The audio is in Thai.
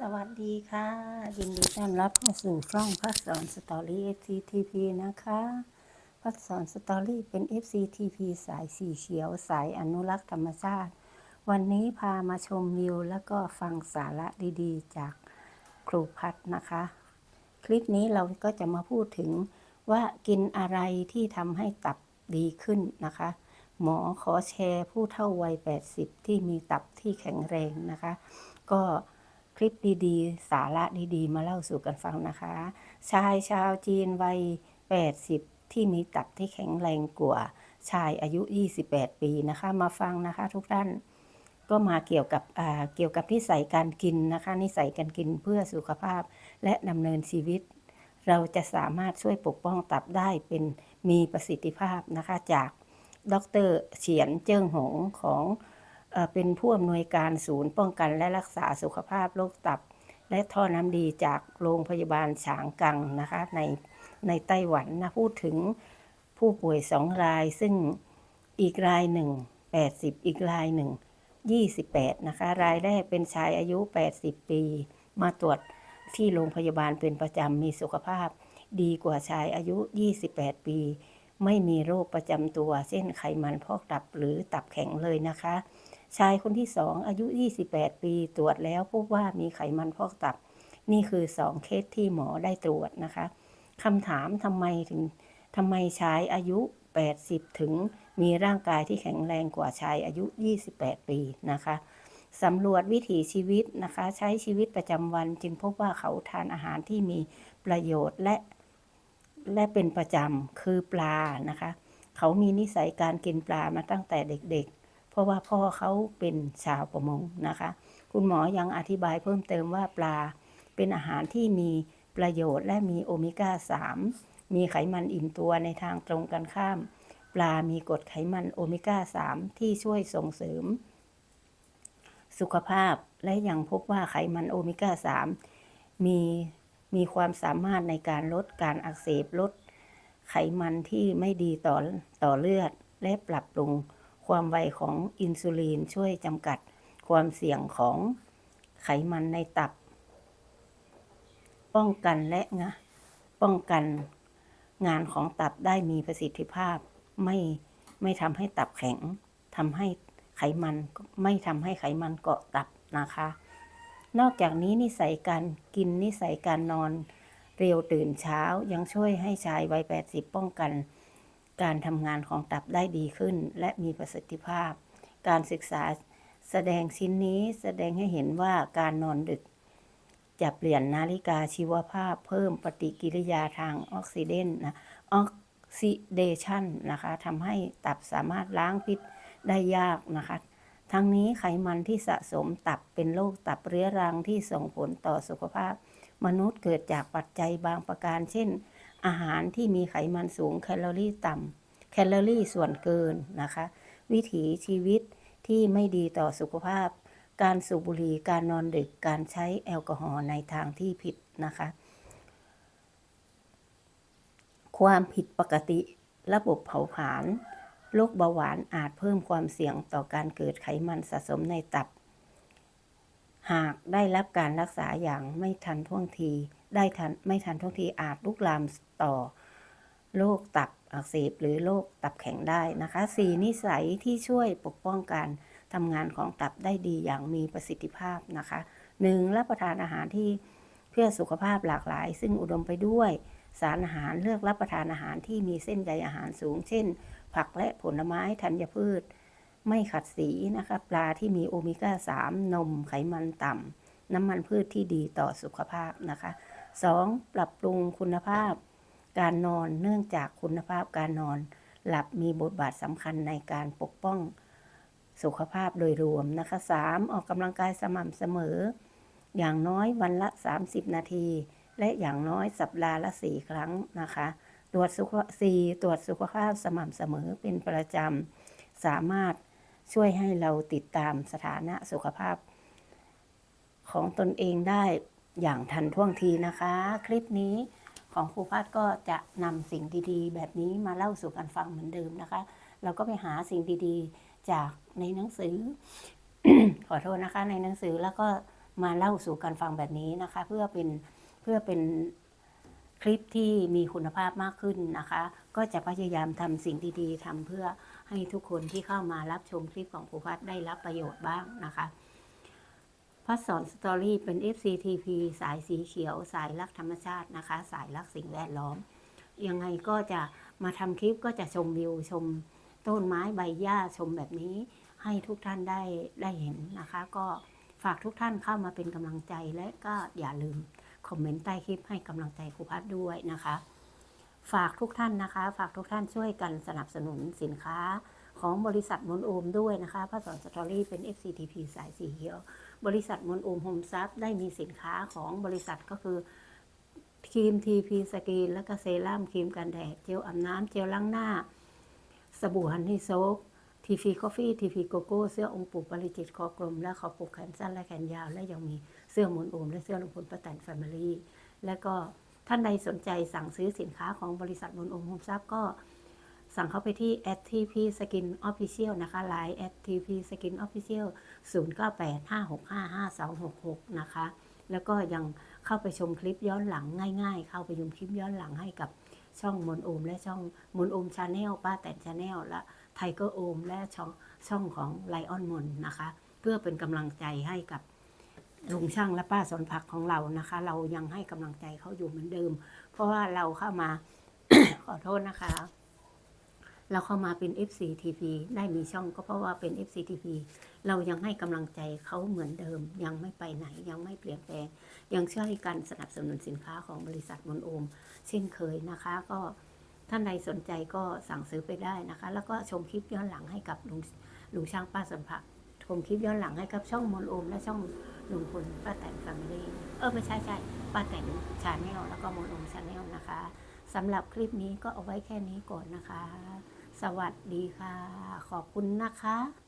สวัสดีค่ะ ยินดีต้อนรับเข้าสู่ช่องพัดสอนสตอรี่ FCTP นะคะพัดสอนสตอรี่เป็น FCTP สายสีเขียวสายอนุรักษ์ธรรมชาติ วันนี้พามาชมวิว แล้วก็ฟังสาระดีๆ จากครูพัดนะคะ คลิปนี้เราก็จะมาพูดถึงว่ากินอะไรที่ทำให้ตับดีขึ้นนะคะ หมอขอแชร์ผู้เท่าวัย 80 ที่มีตับที่แข็งแรงนะคะ ก็ คลิปดีๆ สาระดีๆ มาเล่าสู่กันฟังนะคะ ชายชาวจีนวัย 80 ที่มีตับที่แข็งแรงกว่า ชายอายุ 28 ปีนะคะ มาฟังนะคะทุกท่านก็มาเกี่ยวกับเกี่ยวกับนิสัยการกินนะคะ นิสัยการกินเพื่อสุขภาพและดำเนินชีวิต เราจะสามารถช่วยปกป้องตับได้เป็นมีประสิทธิภาพนะคะจากดรเฉียนเจิ้งหงของ เป็นผู้อำนวยการศูนย์ป้องกันและรักษาสุขภาพโรคตับ และท่อน้ำดีจากโรงพยาบาลฉางกังนะคะในในไต้หวันนะพูดถึงผู้ป่วยสองรายซึ่งอีกรายหนึ่ง80 อีกรายหนึ่ง28 นะคะ รายแรกเป็นชายอายุ 80 ปี มาตรวจที่โรงพยาบาลเป็นประจำมีสุขภาพ ดีกว่าชายอายุ 28 ปี ไม่มีโรคประจำตัว เช่นไขมันพอกตับหรือตับแข็งเลยนะคะ ชายคนที่สองอายุ 28 ปีตรวจแล้วพบว่ามีไขมันพอกตับ นี่คือ2เคสที่หมอได้ตรวจนะคะคำถามทำไมถึงทำไมชายอายุ 80 ถึงมีร่างกายที่แข็งแรงกว่าชายอายุ 28 ปีนะคะสำรวจวิถีชีวิตนะคะ ใช้ชีวิตประจำวันจึงพบว่าเขาทานอาหารที่มีประโยชน์และและเป็นประจำคือปลานะคะ เขามีนิสัยการกินปลามาตั้งแต่เด็กๆ เพราะว่าพ่อเขาเป็นชาวประมงนะคะ คุณหมอยังอธิบายเพิ่มเติมว่าปลาเป็นอาหารที่มีประโยชน์และมีโอเมก้า 3 มีไขมันอิ่มตัวในทางตรงกันข้าม ปลามีกรดไขมันโอเมก้า 3 ที่ช่วยส่งเสริม สุขภาพและยังพบว่าไขมันโอเมก้า 3 มีมีความสามารถในการลดการอักเสบลดไขมันที่ไม่ดีต่อต่อเลือด และปรับปรุง ความไวของอินซูลินช่วยจำกัดความเสี่ยงของไขมันในตับ ป้องกันและงะป้องกันงานของตับได้มีประสิทธิภาพ ไม่ไม่ทำให้ตับแข็งทำให้ไขมันไม่ทำให้ไขมันเกาะตับนะคะ นอกจากนี้นิสัยการกินนิสัยการนอน เร็วตื่นเช้ายังช่วยให้ชายวัย 80 ป้องกัน การทำงานของตับได้ดีขึ้น และมีประสิทธิภาพ การศึกษาแสดงชิ้นนี้แสดงให้เห็นว่าการนอนดึก จะเปลี่ยนนาฬิกาชีวภาพเพิ่มปฏิกิริยาทางออกซิเดนนะออกซิเดชันนะคะทำให้ตับสามารถล้างพิษได้ยากนะคะ ทั้งนี้ไขมันที่สะสมตับเป็นโรคตับเรื้อรังที่ส่งผลต่อสุขภาพ มนุษย์เกิดจากปัจจัยบางประการเช่น อาหารที่มีไขมันสูงแคลอรี่ต่ำแคลอรี่ส่วนเกินนะคะ วิถีชีวิตที่ไม่ดีต่อสุขภาพ การสูบบุหรี่การนอนดึกการใช้แอลกอฮอล์ในทางที่ผิดนะคะ ความผิดปกติระบบเผาผลาญโรคเบาหวานอาจเพิ่มความเสี่ยงต่อการเกิดไขมันสะสมในตับ หากได้รับการรักษาอย่างไม่ทันท่วงที ได้ทันไม่ทันท่วงทีอาจลุกลามต่อโรคตับอักเสบหรือโรคตับแข็งได้นะคะสีนิสัยที่ช่วยปกป้องการทำงานของตับได้ดีอย่างมีประสิทธิภาพนะคะหนึ่งรับประทานอาหารที่เพื่อสุขภาพหลากหลาย ซึ่งอุดมไปด้วย สารอาหารเลือกรับประทานอาหารที่มีเส้นใยอาหารสูง เช่น ผักและผลไม้ธัญพืช ไม่ขัดสีนะคะปลาที่มีโอเมก้า 3 นมไขมันต่ำน้ำมันพืชที่ดีต่อสุขภาพนะคะ 2. ปรับปรุงคุณภาพ การนอนเนื่องจากคุณภาพการนอน หลับมีบทบาทสำคัญในการปกป้องสุขภาพโดยรวมนะคะ 3. ออกกำลังกายสม่ำเสมอ อย่างน้อยวันละ 30 นาที และอย่างน้อยสัปดาห์ละ 4 ครั้งนะคะ ตรวจสุขสี่ตรวจสุขภาพสม่ำเสมอเป็นประจำ สามารถช่วยให้เราติดตามสถานะสุขภาพของตนเองได้ อย่างทันท่วงทีนะคะ คลิปนี้ของครูพัฒน์ก็จะนำสิ่งดีๆ แบบนี้มาเล่าสู่กันฟังเหมือนเดิมนะคะ เราก็ไปหาสิ่งดีๆ จากในหนังสือ ขอโทษนะคะ ในหนังสือแล้วก็มาเล่าสู่กันฟังแบบนี้นะคะ เพื่อเป็นเพื่อเป็นคลิปที่มีคุณภาพมากขึ้นนะคะ ก็จะพยายามทำสิ่งดีๆทำเพื่อให้ทุกคนที่เข้ามารับชมคลิปของครูพัฒน์ได้รับประโยชน์บ้างนะคะ พัฒสอนสตอรี่เป็น FCTP สายสีเขียว สายรักธรรมชาตินะคะ สายรักสิ่งแวดล้อม ยังไงก็จะมาทำคลิปก็จะชมวิวชมต้นไม้ใบหญ้าชมแบบนี้ให้ทุกท่านได้ได้เห็นนะคะ ก็ฝากทุกท่านเข้ามาเป็นกำลังใจและก็อย่าลืมคอมเมนต์ใต้คลิปให้กำลังใจครูพัฒด้วยนะคะ ฝากทุกท่านนะคะ ฝากทุกท่านช่วยกันสนับสนุนสินค้าของบริษัทมนโอมด้วยนะคะพระสอนสตอรี่เป็น FCTP สายสีเขียวบริษัทมนโอมโฮมซับได้มีสินค้าของบริษัทก็คือครีมทีพีสกินและก็เซรั่มครีมกันแดด เจลอาบน้ำเจลล้างหน้า สบู่ฮันนี่โซกทีฟีกาแฟทีฟีโกโก้เสื้อองค์ปู่ปริจิตคอกลม และขอปูกแขนสั้นและแขนยาว และยังมีเสื้อมนโอม และเสื้อลงพลป้าแตนแฟมิลี่และก็ท่านใดสนใจสั่งซื้อสินค้าของบริษัทมนโอมโฮมซับก็ สั่งเข้าไปที่ @tp skin official นะคะ line @tp skin official 0985655266 นะคะ แล้วก็ยังเข้าไปชมคลิปย้อนหลังง่าย ๆ เข้าไปชมคลิปย้อนหลังให้กับช่องมนโอม และช่องมนโอมชาแนลป้าแตนชาแนลและไทเกอร์โอม และช่องช่องของไลออนมนนะคะ เพื่อเป็นกำลังใจให้กับลุงช่างและป้าสนผักของเรานะคะ เรายังให้กำลังใจเขาอยู่เหมือนเดิม เพราะว่าเราเข้ามาขอโทษนะคะ เราเข้ามาเป็น FCTP ได้มีช่องก็เพราะว่าเป็น FCTP เรายังให้กำลังใจเขาเหมือนเดิม ยังไม่ไปไหนยังไม่เปลี่ยนแปลง ยังช่วยกันสนับสนุนสินค้าของบริษัทมนโอม เช่นเคยนะคะ ก็ท่านใดสนใจก็สั่งซื้อไปได้นะคะ แล้วก็ชมคลิปย้อนหลังให้กับลุงลุงช่างป้าสนผักชมคลิปย้อนหลังให้กับช่องมนโอม และช่องลุงพลป้าแตนแฟมิลี่เออไม่ใช่ใช่ป้าแตนชาแนลแล้วก็มนโอมชาแนลนะคะสำหรับคลิปนี้ก็เอาไว้แค่นี้ก่อนนะคะ สวัสดีค่ะ ขอบคุณนะคะ